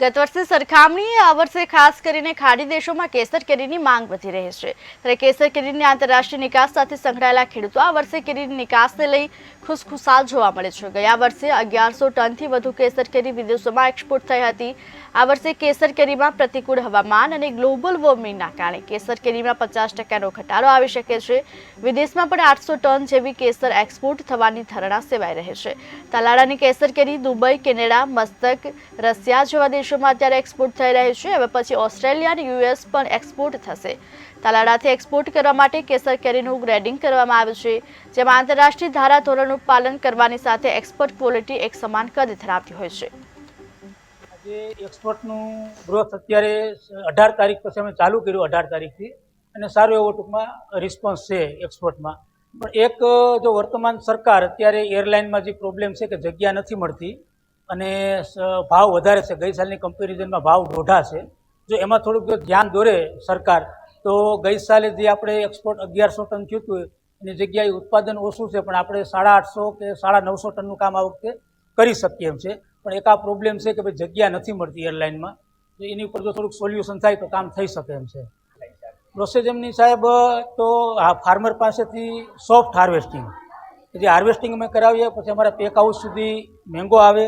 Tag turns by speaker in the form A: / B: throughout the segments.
A: ગત વર્ષે સરખામણીએ આ વર્ષે ખાસ કરીને ખાડી દેશોમાં કેસર કેરીની માંગ વધી રહી છે. ત્યારે કેસર કેરીની આંતરરાષ્ટ્રીય નિકાસ સાથે સંકળાયેલા ખેડૂતો આ વર્ષે કેરીની નિકાસને લઈ ખુશખુશાલ જોવા મળે છે. ગયા વર્ષે અગિયારસો ટનથી વધુ કેસર કેરી વિદેશોમાં એક્સપોર્ટ થઈ હતી. આ વર્ષે કેસર કેરીમાં પ્રતિકૂળ હવામાન અને ગ્લોબલ વોર્મિંગના કારણે કેસર કેરીમાં પચાસ ટકાનો ઘટાડો આવી શકે છે. વિદેશમાં પણ આઠસો ટન જેવી કેસર એક્સપોર્ટ થવાની ધારણા સેવાઈ રહે છે. તાલાળાની કેસર કેરી દુબઈ, કેનેડા, મસ્તક, રશિયા જેવા દેશોમાં અત્યારે એક્સપોર્ટ થઈ રહ્યું છે. હવે પછી ઓસ્ટ્રેલિયા અને યુએસ પણ એક્સપોર્ટ થશે. તાલાડાથી એક્સપોર્ટ કરવા માટે કેસર કેરીનું ગ્રેડિંગ કરવામાં આવ્યું છે, જેમાં આંતરરાષ્ટ્રીય ધારા ધોરણનું પાલન કરવાની સાથે એક્સપોર્ટ ક્વોલિટી એક સમાન કદ ધરાવતી હોય છે.
B: આજે એક્સપોર્ટનું ગ્રોથ અત્યારે અઢાર તારીખ પછી અમે ચાલુ કર્યું અઢાર તારીખથી, અને સારો એવો ટૂંકમાં રિસ્પોન્સ છે એક્સપોર્ટમાં પણ એક, જો વર્તમાન સરકાર અત્યારે એરલાઇનમાં જે પ્રોબ્લેમ છે કે જગ્યા નથી મળતી અને ભાવ વધારે છે. ગઈ સાલની કમ્પેરિઝનમાં ભાવ દોઢા છે. જો એમાં થોડુંક ધ્યાન દોરે સરકાર, તો ગઈ સાલે જે આપણે એક્સપોર્ટ અગિયારસો ટન થયું હતું, એની જગ્યાએ ઉત્પાદન ઓછું છે, પણ આપણે સાડા આઠસો કે સાડા નવસો ટનનું કામ આ વખતે કરી શકીએ એમ છે. પણ એક આ પ્રોબ્લેમ છે કે ભાઈ જગ્યા નથી મળતી એરલાઇનમાં તો એની ઉપર જો થોડુંક સોલ્યુશન થાય, તો કામ થઈ શકે એમ છે. પ્રોસેસ એમની સાહેબ, તો આ ફાર્મર પાસેથી સોફ્ટ હાર્વેસ્ટિંગ જે હાર્વેસ્ટિંગ અમે કરાવીએ, પછી અમારા પેક હાઉસ સુધી મેંગો આવે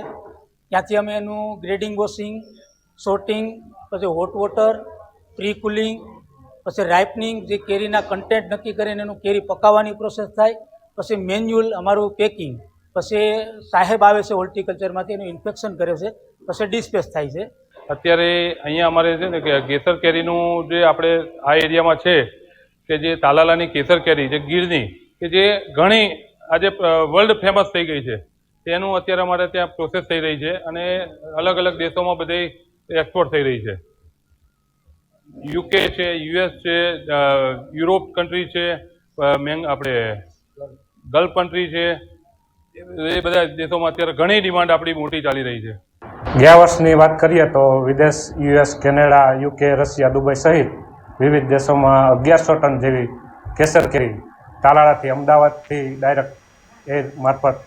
B: ત્યાંથી અમે એનું ગ્રેડિંગ, વોશિંગ, સોર્ટિંગ, પછી હોટ વોટર પ્રી કુલિંગ પછી રાઇપનિંગ જે કેરીના કન્ટેન્ટ નક્કી કરીને એનું કેરી પકાવવાની પ્રોસેસ થાય, પછી મેન્યુઅલ અમારું પેકિંગ પછી સાહેબ આવે છે હોર્ટિકલ્ચરમાંથી એનું ઇન્ફેક્શન કરે છે, પછી ડિસ્પેસ થાય છે.
C: અત્યારે અહીંયા અમારે છે ને કે કેસર કેરીનું જે આપણે આ એરિયામાં છે, કે જે તાલાલાની કેસર કેરી, જે ગીરની, કે જે ઘણી આજે વર્લ્ડ ફેમસ થઈ ગઈ છે. તેનું અત્યારે અમારે ત્યાં પ્રોસેસ થઈ રહી છે અને અલગ અલગ દેશોમાં બધી એક્સપોર્ટ થઈ રહી છે. યુકે છે યુએસ છે યુરોપ કન્ટ્રી છે મેંગ આપણે ગલ્ફ કન્ટ્રી છે, એ બધા દેશોમાં અત્યારે ઘણી ડિમાન્ડ આપણી મોટી ચાલી રહી છે.
D: ગયા વર્ષની વાત કરીએ તો વિદેશ US Canada UK Russia, Dubai સહિત વિવિધ દેશોમાં અગિયારસો ટન જેવી કેસર કેરી તાલાળાથી અમદાવાદથી ડાયરેક્ટ એ મારફત